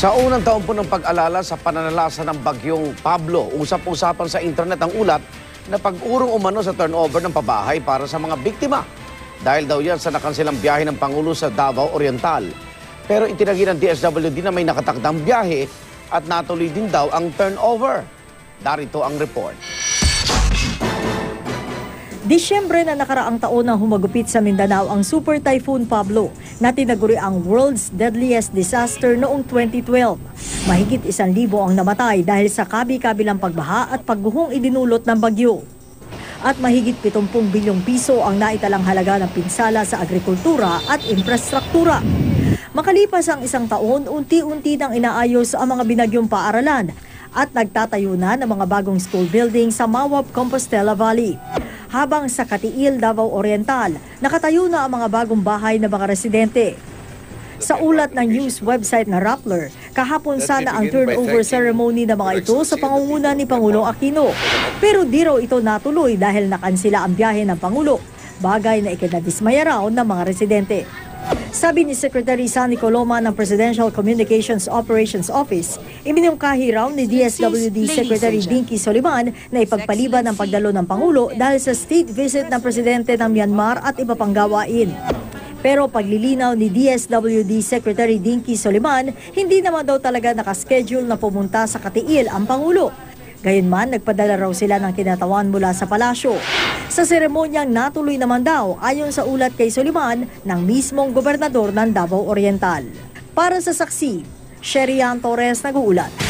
Sa unang taon po ng pag-alala sa pananalasa ng bagyong Pablo, usap-usapan sa internet ang ulat na pag-urong umano sa turnover ng pabahay para sa mga biktima. Dahil daw yan sa nakansilang biyahe ng Pangulo sa Davao Oriental. Pero itinagi ng DSWD na may nakatakdang biyahe at natuloy din daw ang turnover. Darito ang report. Disyembre na nakaraang taon na humagupit sa Mindanao ang Super Typhoon Pablo na tinaguri ang world's deadliest disaster noong 2012. Mahigit isang libo ang namatay dahil sa kabi-kabilang pagbaha at pagguhong idinulot ng bagyo. At mahigit 70 bilyong piso ang naitalang halaga ng pinsala sa agrikultura at infrastruktura. Makalipas ang isang taon, unti-unti nang inaayos ang mga binagyong paaralan at nagtatayo na ng mga bagong school building sa Mawab, Compostela Valley. Habang sa Katiil, Davao Oriental, nakatayo na ang mga bagong bahay ng mga residente. Sa ulat ng news website na Rappler, kahapon sana ang turnover ceremony ng mga ito sa pangunguna ni Pangulong Aquino. Pero di raw ito natuloy dahil nakansila ang biyahe ng Pangulo, bagay na ikinadismaya raw ng mga residente. Sabi ni Secretary Sani Coloma ng Presidential Communications Operations Office, iminungkahi raw ni DSWD Secretary Dinky Soliman na ipagpaliban ang pagdalo ng Pangulo dahil sa state visit ng Presidente ng Myanmar at iba pang gawain. Pero paglilinaw ni DSWD Secretary Dinky Soliman, hindi naman daw talaga nakaschedule na pumunta sa Katiil ang Pangulo. Gayunman, nagpadala raw sila ng kinatawan mula sa palasyo. Sa seremonyang natuloy naman daw, ayon sa ulat kay Soliman, ng mismong gobernador ng Davao Oriental. Para sa saksi, Sherian Torres nag-uulat.